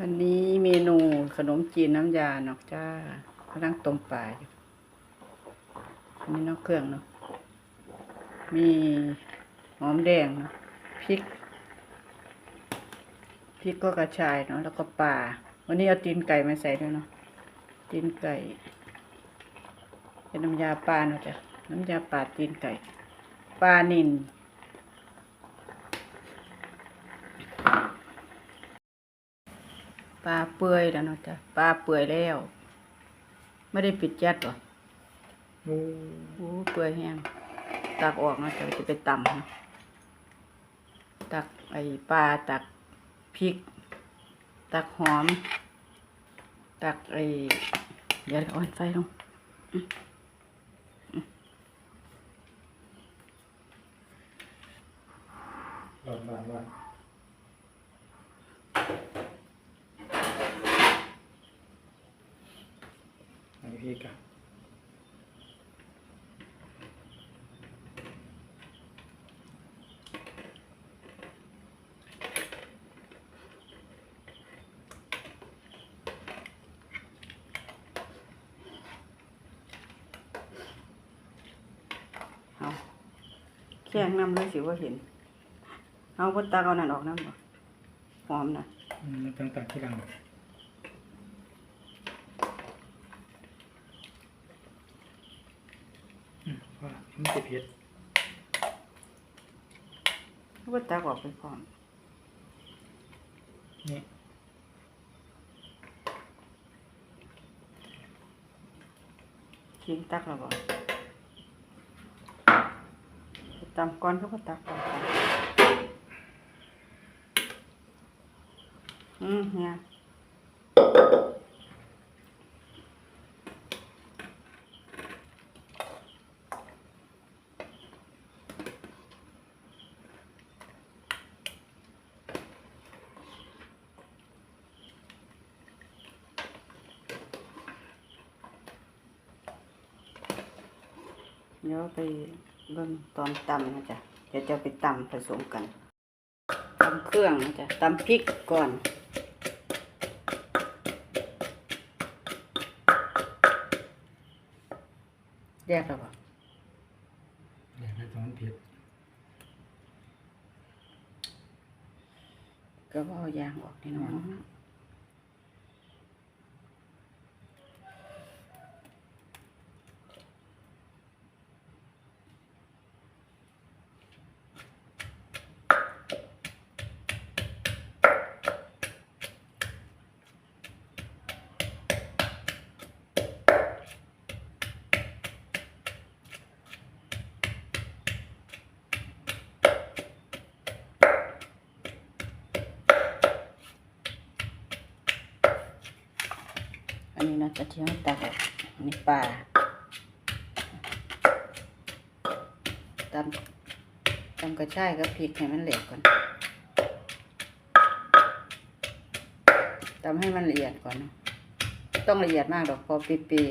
วันนี้เมนูขนมจีนน้ำยาเนาะจ้ากำลังต้มปลาอยู่อันนี้นอกเครื่องเนาะ มีหอมแดงเนาะพริก พริกก็กระชายเนาะแล้วก็ปลา วันนี้เอาตีนไก่มาใส่ด้วยเนาะ ตีนไก่ เป็นน้ำยาปลาเนาะจ้ะ น้ำยาปลาตีนไก่ ปลานิล ปลาเปื่อยแล้วเนาะจ้ะปลาเปื่อยแล้ว ไม่ได้ปิดยัดหรอโอ้โอ้เปื่อยแห้งตักออกนะจะจะไปตำนะตักไอปลาตักพริก ตักหอม ตักไอเดี๋ยวอ่อนไฟลงร้อนร้อนร้อน อันนี้พี่กันเอาแข้งน้ำเลยสิว่าเห็น เอาพุตาเอานั่นออกน้ำบ่หอมนะอืมตั้งแต่ที่หลังอืมว่า มันจะเผ็ดพุตาออกไปพร้อมนี่ทิ้งตักแล้วบ่ตำก่อนเขาก็ตักก่อนค่ะอืมเนี่ย เดี๋ยวไปเบิ่งตอนตำนะจ๊ะเดี๋ยวจะไปตำผสมกันตำเครื่องนะจ๊ะตำพริกก่อนแยกแล้วบ่อยากได้ตอนเผ็ดก็บ่เอายางออกนี่เนาะอัน นี้นะจะเที่ยวตักนี่ปลาตำตำกระชายกับพริกให้มันเหลวก่อนตำให้มันละเอียดก่อนนะต้องละเอียดมากดอกพอปีปี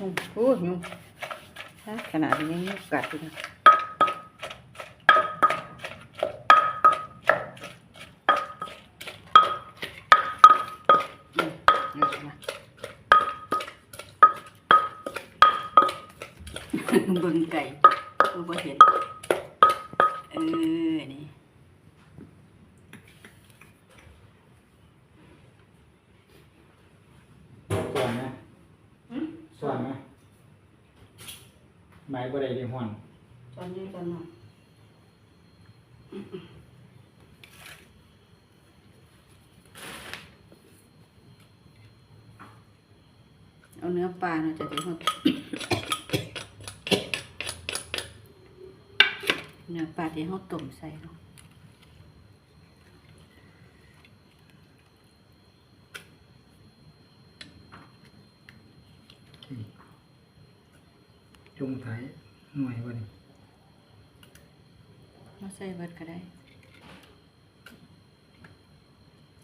ยุงโอ้ยยุงขนาดนี้ยังกัดอยู่นะเบิ่งไก่กูบ่เห็น เออ นี่ส่วนนะ ส่วนนะไม้บ่ได้ได้ห่อนตอนนี้ตอนนั้นเอาเนื้อปลาเนาะจะได้หดเนื้อปลาที่เขาต้มใส่เนาะ จุงไถหน่วยบ่นี่มาใส่เบิดก็ได้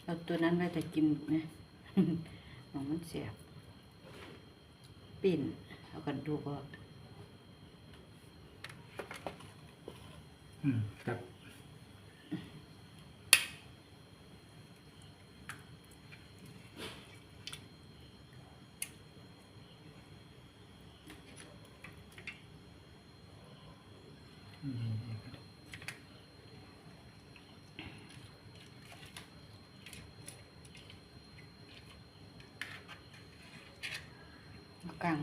เอาตัวนั้นไว้แต่กินนะของมันเสียบ ปิ่น เอากันดูก็อืมครับ เอา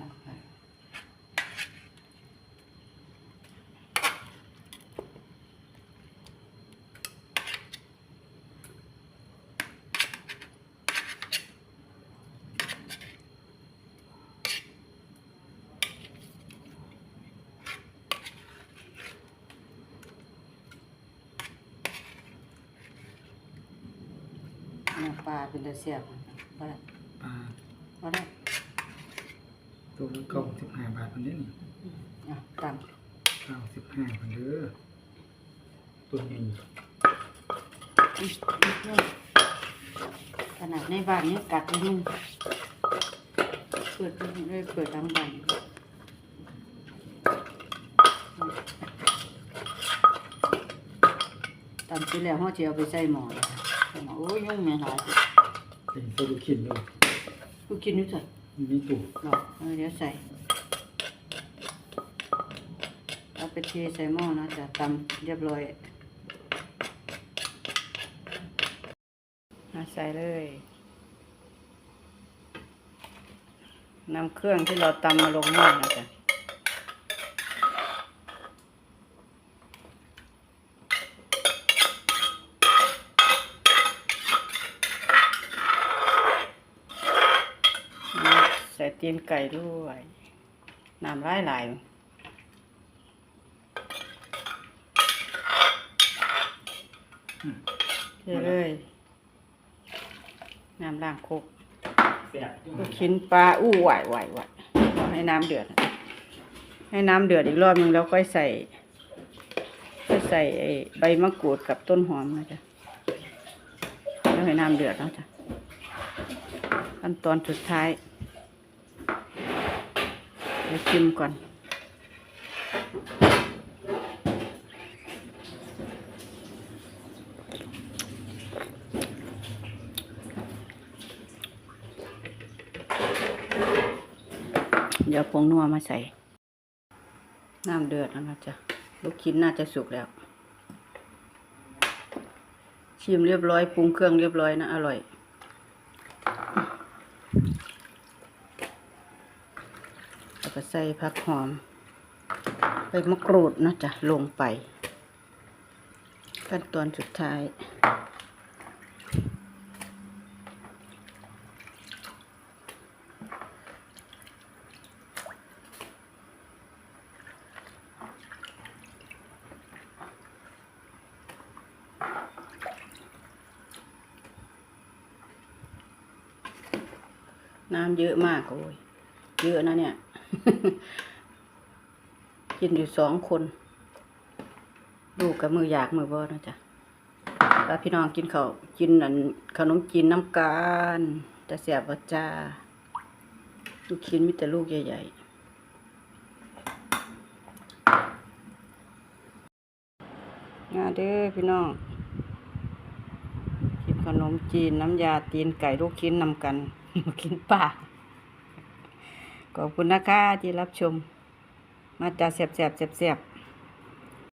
กลางอ ตะเสียบบ่ได้ปลาบ่ได้ตัวละเก้าสิบห้าบาทคนนี้นี่อะตามเก้าสิบห้าคนเด้อตัวนี้ขนาดในบ้านนี้กัดยุ่งเปิดเลยเปิดทั้งบ้านตามที่แล้วเขาจะเอาไปใส่หม้อเลยโอ้ยยุ่งแม่หลายเป็นโซลูคินด้วยกูกินนี่ใส่ มีตู้หรอกเออเดี๋ยวใส่ เอาไปเทใส่หม้อนะจะตำเรียบร้อยมาใส่เลยนำเครื่องที่เราตำมาลงหม้อนะจ๊ะใส่ ตีนไก่ด้วยน้ำลายไหลเทเลยน้ำล้างโคกแซ่บลูกชิ้นปลาอู้ไหวไหวไหวให้น้ำเดือด ให้น้ำเดือดอีกรอบนึงแล้วค่อยใส่ค่อยใส่ไอ้ใบมะกรูดกับต้นหอมนะจ๊ะแล้วให้น้ำเดือดแล้วจ้ะขั้นตอนสุดท้ายเดี๋ยวชิมก่อน เดี๋ยวผงนัวมาใส่ น้ำเดือดแล้วนะจ๊ะ ลูกชิ้นน่าจะสุกแล้ว ชิมเรียบร้อยปรุงเครื่องเรียบร้อยนะ อร่อย ก็ใส่ผักหอมใบมะกรูดนะจ๊ะ ลงไป ขั้นตอนสุดท้าย น้ำเยอะมากโอ้ยเยอะนะเนี่ย กินอยู่สองคนลูกกับมืออยากมือบ่นะจ๊ะแล้วพี่น้องกินเขาวกินอันขนมจีนน้ำกาลจะเสียบว่าจ้าลูกชิ้นมีแต่ลูกใหญ่ๆมาเด้อพี่น้องกินขนมจีนน้ำยาตีนไก่ลูกชิ้นนำกันมากินป่า ขอบคุณนะคะที่รับชม มาจากแสบแสบแสบ